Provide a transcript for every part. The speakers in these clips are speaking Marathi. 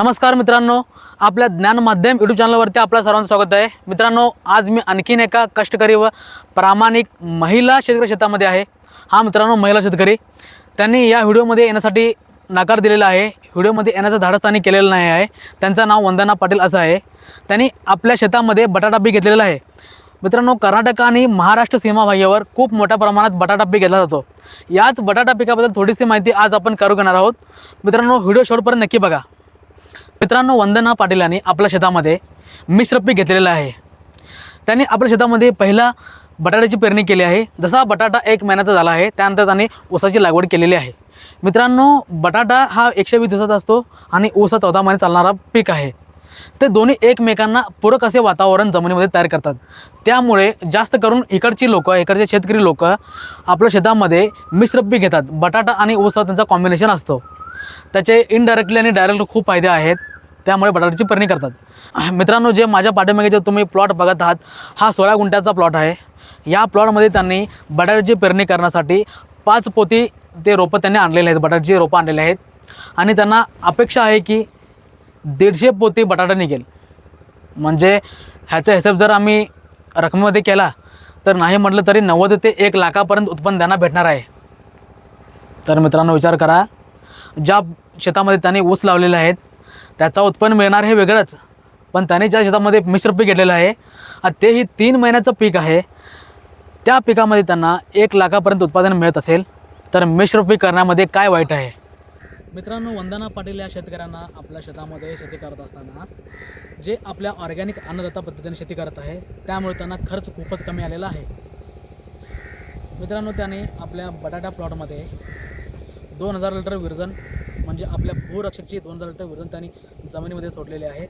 नमस्कार मित्रांनो आपल्या ज्ञान माध्यम यूट्यूब चॅनलवरती आपलं सर्वांचं स्वागत आहे. मित्रांनो आज मी आणखीन एका कष्टकरी व प्रामाणिक महिला शेतकरी शेतामध्ये आहे. हा मित्रांनो महिला शेतकरी. त्यांनी या व्हिडिओमध्ये येण्यासाठी नकार दिलेला आहे. व्हिडिओमध्ये येण्याचं धाडस त्यांनी केलेलं नाही आहे. त्यांचं नाव वंदना पाटील असं आहे. त्यांनी आपल्या शेतामध्ये बटाटा बी घेतलेला आहे. मित्रांनो कर्नाटक आणि महाराष्ट्र सीमाभाग्यावर खूप मोठ्या प्रमाणात बटाटा पीक घेतला जातो. याच बटाटा पिकाबद्दल थोडीशी माहिती आज आपण करू घेणार आहोत. मित्रांनो व्हिडिओ शेवटपर्यंत नक्की बघा. मित्रांनो वंदना पाटील यांनी आपल्या शेतामध्ये मिश्र पीक घेतलेलं आहे. त्यांनी आपल्या शेतामध्ये पहिला बटाट्याची पेरणी केली आहे. जसा बटाटा एक महिन्याचा झाला आहे त्यानंतर त्यांनी ऊसाची लागवड केलेली आहे. मित्रांनो बटाटा हा एकशे वीस दिवसाचा असतो आणि ऊस हा चौदा महिने चालणारा पीक आहे. ते दोन्ही एकमेकांना पूरक असे वातावरण जमिनीमध्ये तयार करतात. त्यामुळे जास्त करून इकडची लोकं इकडचे शेतकरी लोक आपल्या शेतामध्ये मिश्र पीक घेतात. बटाटा आणि ऊस हा त्यांचा कॉम्बिनेशन असतो. त्याचे इनडायरेक्टली आणि डायरेक्टली खूप फायदे आहेत. त्यामुळे बटाट्याची पेरणी करतात. मित्रांनो जे माझ्या पाठीमागे जे तुम्ही प्लॉट बघत आहात हा सोळा गुंठ्याचा प्लॉट आहे. या प्लॉटमध्ये त्यांनी बटाट्याची पेरणी करण्यासाठी पाच पोती ते रोपं त्यांनी आणलेले आहेत बटाट्याची रोपं आणलेले आहेत. आणि त्यांना अपेक्षा आहे की दीडशे पोती बटाटा निघेल. म्हणजे ह्याचा हिशेब जर आम्ही रकमेमध्ये केला तर नाही म्हटलं तरी नव्वद ते एक लाखापर्यंत उत्पन्न त्यांना भेटणार आहे. तर मित्रांनो विचार करा. ज्या शेतामध्ये त्यांनी ऊस लावलेले आहेत त्याचा उत्पन्न मिळणार हे वेगळंच. पण त्याने ज्या शेतामध्ये मिश्र पीक घेतलेलं आहे तेही तीन महिन्याचं पीक आहे त्या पिकामध्ये त्यांना एक लाखापर्यंत उत्पादन मिळत असेल तर मिश्र पीक करण्यामध्ये काय वाईट आहे? मित्रांनो वंदना पाटील या शेतकऱ्यांना आपल्या शेतामध्ये शेती करत असताना जे आपल्या ऑर्गॅनिक अन्नदाता पद्धतीने शेती करत आहे त्यामुळे त्यांना खर्च खूपच कमी आलेला आहे. मित्रांनो त्याने आपल्या बटाटा प्लॉटमध्ये दोन हजार लिटर विरजन म्हणजे आपल्या भूरक्षकची दोन हजार लिटर विरजन त्यांनी जमिनीमध्ये सोडलेले आहे.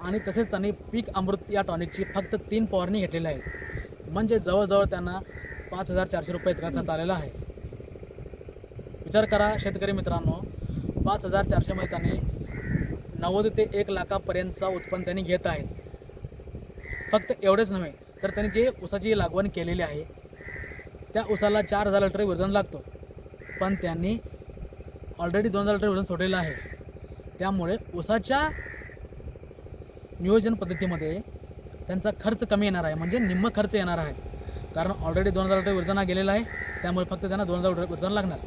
आणि तसेच त्यांनी पीक अमृत या टॉनिकची फक्त तीन फवारणी घेतलेली आहे म्हणजे जवळजवळ त्यांना पाच हजार चारशे रुपये इतका खर्च आलेला आहे. विचार करा शेतकरी मित्रांनो पाच हजार चारशेमध्ये त्यांनी नव्वद ते एक लाखापर्यंतचा उत्पन्न त्यांनी घेत आहेत फक्त एवढेच नव्हे तर त्यांनी जे ऊसाची लागवण केलेली आहे त्या ऊसाला चार हजार लिटर विरजन लागतो. पण त्यांनी ऑलरेडी दोन हजार लिटर विरजन सोडलेलं आहे. त्यामुळे ऊसाच्या नियोजन पद्धतीमध्ये त्यांचा खर्च कमी येणार आहे. म्हणजे निम्म खर्च येणार आहे. कारण ऑलरेडी दोन हजार लिटर विरजन हा गेलेला आहे. त्यामुळे फक्त त्यांना दोन हजार लिटर विरजन लागणार.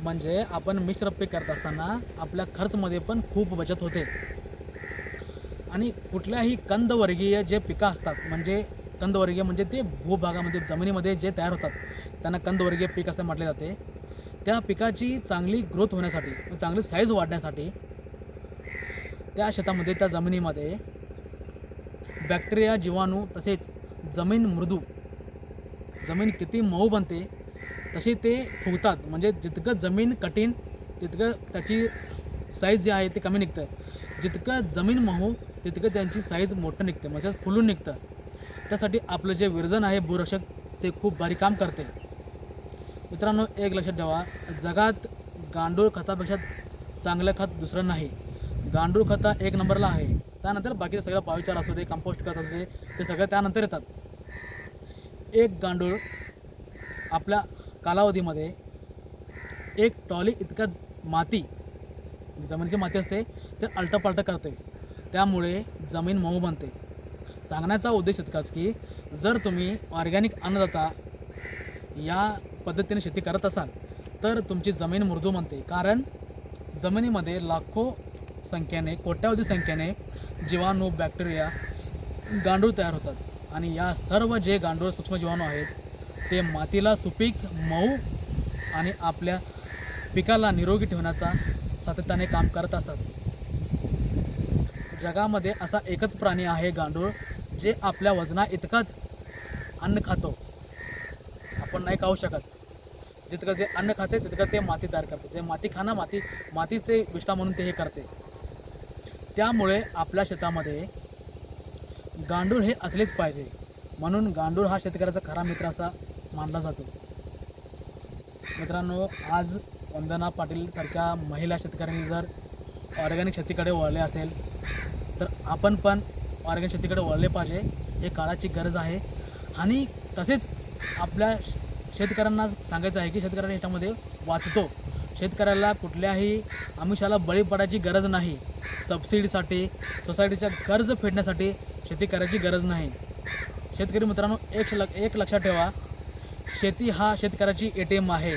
म्हणजे आपण मिश्र पीक करत असताना आपल्या खर्चमध्ये पण खूप बचत होते. आणि कुठल्याही कंदवर्गीय जे पिकं असतात म्हणजे कंदवर्गीय म्हणजे ते भूभागामध्ये जमिनीमध्ये जे तयार होतात त्यांना कंदवर्गीय पीक असं म्हटले जाते. त्या पिकाची चांगली ग्रोथ होण्यासाठी चांगली साईज वाढण्यासाठी त्या शेतामध्ये त्या जमिनीमध्ये बॅक्टेरिया जीवाणू तसेच जमीन मृदू जमीन किती मऊ बनते तसे ते फुगतात. म्हणजे जितकं जमीन कठीण तितकं त्याची साईज जी आहे ती कमी निघतं. जितकं जमीन मऊ तितकं त्यांची साईज मोठं निघते. म्हणजे फुलून निघतं. त्यासाठी आपलं जे विरजन आहे भूरक्षक ते खूप भारी काम करते. मित्रांनो एक लक्षात ठेवा जगात गांडूळ खतापेक्षा चांगलं खत दुसरं नाही. गांडूळ खता एक नंबरला आहे. त्यानंतर बाकी सगळं पाविचार असू दे कंपोस्ट खत असू दे ते सगळं त्यानंतर येतात. एक गांडूळ आपल्या कालावधीमध्ये एक टॉली इतका माती जमिनीची माती असते ते अलटपालटं करते. त्यामुळे जमीन मऊ बनते. सांगण्याचा उद्देश इतकाच की जर तुम्ही ऑर्गॅनिक अन्नदाता या पद्धतीने शेती करत असाल तर तुमची जमीन मृदू म्हणते. कारण जमिनीमध्ये लाखो संख्येने कोट्यावधी संख्येने जीवाणू बॅक्टेरिया गांडूळ तयार होतात. आणि या सर्व जे गांडूळ सूक्ष्म जीवाणू आहेत ते मातीला सुपीक मऊ आणि आपल्या पिकाला निरोगी ठेवण्याचा सातत्याने काम करत असतात. जगामध्ये असा एकच प्राणी आहे गांडूळ जे आपल्या वजना इतकाच अन्न खातो. आपण नाही खाऊ शकत. जितकं जे अन्न खाते तितकं ते माती तयार करते. जे माती खाणं माती मातीच ते विष्ठा म्हणून ते हे करते. त्यामुळे आपल्या शेतामध्ये गांडूळ हे असलेच पाहिजे. म्हणून गांडूळ हा शेतकऱ्याचा खरा मित्र असा मानला जातो. मित्रांनो आज वंदना पाटीलसारख्या महिला शेतकऱ्यांनी जर ऑर्गॅनिक शेतीकडे वळले असेल तर आपण पण ऑर्गॅनिक शेतीकडे वळले पाहिजे. हे काळाची गरज आहे. आणि तसेच आपल्या शेतकऱ्यांना सांगायचं आहे की शेतकऱ्यांना याच्यामध्ये वाचतो. शेतकऱ्याला कुठल्याही आमिषाला बळी पडायची गरज नाही. सबसिडीसाठी सोसायटीच्या कर्ज फेडण्यासाठी शेती करायची गरज नाही. शेतकरी मित्रांनो एक लक एक लक्षात ठेवा. शेती हा शेतकऱ्याची ए टी एम आहे.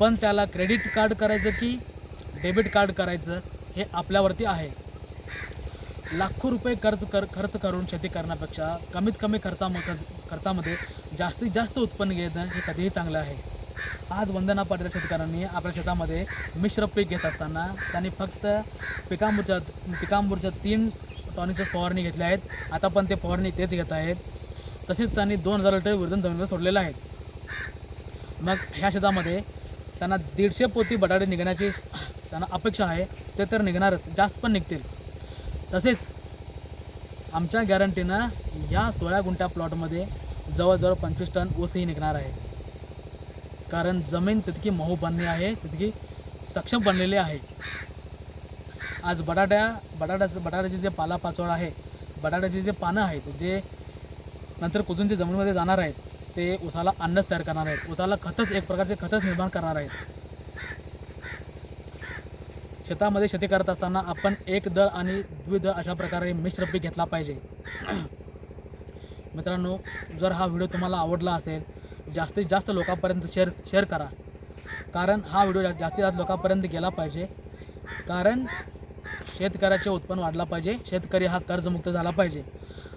पण त्याला क्रेडिट कार्ड करायचं की डेबिट कार्ड करायचं हे आपल्यावरती आहे. लाखो रुपये खर्च कर खर्च करून शेती करण्यापेक्षा कमीत कमी खर्चामध्ये खर्चामध्ये जास्तीत जास्त उत्पन्न घेणं हे कधीही चांगलं आहे. आज वंदना पाटील शेतकऱ्यांनी आपल्या शेतामध्ये मिश्र पीक घेत असताना त्यांनी फक्त पिकांबूरच्या पिकांबूरच्या तीन टॉनिकच्या फवारणी घेतल्या आहेत. आता पण ते फवारणी तेच घेत आहेत. तसेच त्यांनी दोन हजार लिटर विरुद्ध जमिनीवर सोडलेलं आहे. मग ह्या शेतामध्ये त्यांना दीडशे पोती बटाटे निघण्याची त्यांना अपेक्षा आहे. ते तर निघणारच जास्त पण निघतील. तसेच आमच्या गॅरंटीनं या सोळा गुंठ्या प्लॉटमध्ये जवळजवळ पंचवीस टन ऊसही निघणार आहे. कारण जमीन तितकी मऊ बनली आहे तितकी सक्षम बनलेली आहे. आज बटाट्या बटाट्याचं बटाट्याचे जे पालापाचोळा आहे बटाट्याचे जे पानं आहेत जे नंतर कुजून जे जमिनीमध्ये जाणार आहेत ते उसाला अन्नच तयार करणार आहेत. उसाला खतच एक प्रकारचे खतच निर्माण करणार आहेत. शेतामध्ये शेती करत असताना आपण एक दळ आणि द्विदळ अशा प्रकारे मिश्र पीक घेतला पाहिजे. मित्रांनो जर हा व्हिडिओ तुम्हाला आवडला असेल जास्तीत जास्त लोकांपर्यंत शेअर शेअर करा. कारण हा व्हिडिओ जा- जास्तीत जास्त लोकांपर्यंत गेला पाहिजे. कारण शेतकऱ्याचे उत्पन्न वाढला पाहिजे शेतकरी हा कर्जमुक्त झाला पाहिजे.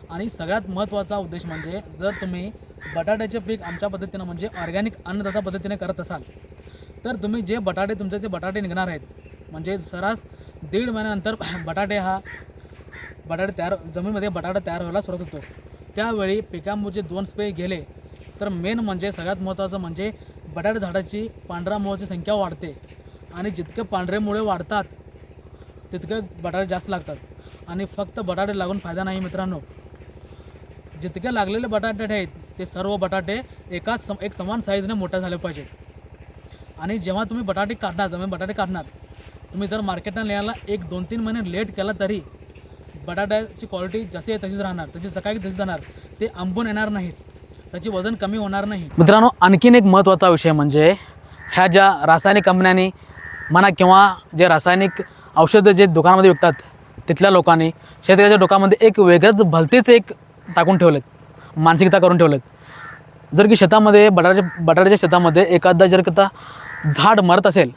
आणि सगळ्यात महत्त्वाचा उद्देश म्हणजे जर तुम्ही बटाट्याचे पीक आमच्या पद्धतीनं म्हणजे ऑर्गॅनिक अन्नदाता पद्धतीने करत असाल तर तुम्ही जे बटाटे तुमचे ते बटाटे निघणार आहेत म्हणजे सरास दीड महिन्यानंतर बटाटे हा बटाटे तयार जमिनीमध्ये बटाटा तयार व्हायला सुरुवात होतो. त्यावेळी पिकांमुळे दोन स्प्रे गेले तर मेन म्हणजे सगळ्यात महत्त्वाचं म्हणजे बटाटे झाडाची पांढऱ्या मुळाची संख्या वाढते आणि जितके पांढरे मुळे वाढतात तितके बटाटे जास्त लागतात. आणि फक्त बटाटे लागून फायदा नाही मित्रांनो. जितके लागलेले बटाटे आहेत ते सर्व बटाटे एकाच सम एक समान साईजने मोठ्या झाले पाहिजेत. आणि जेव्हा तुम्ही बटाटे काढणार जमीन बटाटे काढणार तुम्ही जर मार्केटला यायला एक दोन तीन महिने लेट केला तरी बटाट्याची क्वालिटी जशी आहे तशीच राहणार. त्याची सकाळी तशीच जाणार ते आंबून येणार नाहीत. त्याची वजन कमी होणार नाही. मित्रांनो आणखीन एक महत्त्वाचा विषय म्हणजे ह्या ज्या रासायनिक कंपन्यांनी म्हणा किंवा जे रासायनिक औषधं जे दुकानामध्ये विकतात तिथल्या लोकांनी शेतकऱ्याच्या डोकामध्ये एक वेगळंच भलतीच एक टाकून ठेवलेत मानसिकता करून ठेवलेत. जर की शेतामध्ये बटाट्याच्या बटाट्याच्या शेतामध्ये एखादा जर का झाड मरत असेल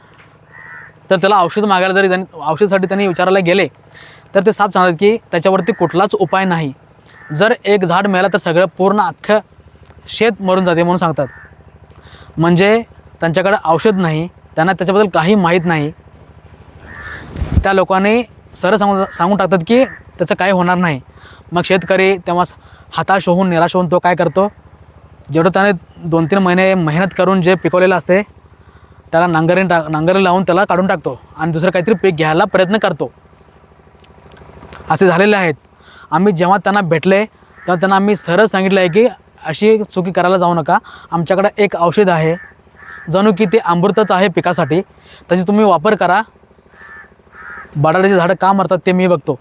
तर त्याला औषध मागायला जरी त्यांनी औषधासाठी त्यांनी विचारायला गेले तर ते साफ सांगतात की त्याच्यावरती कुठलाच उपाय नाही. जर एक झाड मिळालं तर सगळं पूर्ण अख्खं शेत मरून जाते म्हणून सांगतात. म्हणजे त्यांच्याकडे औषध नाही त्यांना त्याच्याबद्दल काही माहीत नाही. त्या लोकांनी सरळ सांगून सांगून टाकतात की त्याचं काही होणार नाही. मग शेतकरी तेव्हा हताश होऊन निराश होऊन तो काय करतो? जेवढं त्याने दोन तीन महिने मेहनत करून जे पिकवलेलं असते त्याला नांगरी टाक नांगरी लावून त्याला काढून टाकतो आणि दुसरं काहीतरी पीक घ्यायला प्रयत्न करतो. असे झालेले आहेत. आम्ही जेव्हा त्यांना भेटले तेव्हा त्यांना आम्ही सरळ सांगितलं आहे की अशी चुकी करायला जाऊ नका. आमच्याकडे एक औषध आहे. जणू की ते अमृतच आहे पिकासाठी. त्याची तुम्ही वापर करा. बटाट्याची झाडं का मरतात ते मी बघतो.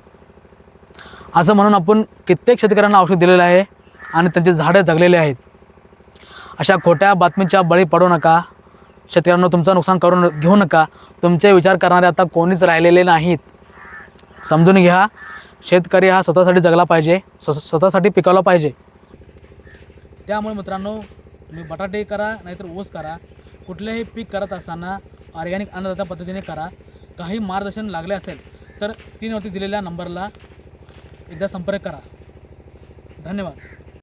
असं म्हणून आपण कित्येक शेतकऱ्यांना औषध दिलेलं आहे आणि त्यांची झाडं जगलेली आहेत. अशा खोट्या बातमीच्या बळी पडू नका. शेतकऱ्यांना तुमचं नुकसान करून घेऊ नका. तुमचे विचार करणारे आता कोणीच राहिलेले नाहीत. समजून घ्या शेतकरी हा स्वतःसाठी जगला पाहिजे स्व स्वतःसाठी पिकवला पाहिजे. त्यामुळे मित्रांनो तुम्ही बटाटे करा नाहीतर ऊस करा. कुठलेही पीक करत असताना ऑर्गॅनिक अन्नदाता पद्धतीने करा. काही मार्गदर्शन लागले असेल तर स्क्रीनवरती दिलेल्या नंबरला एकदा संपर्क करा. धन्यवाद.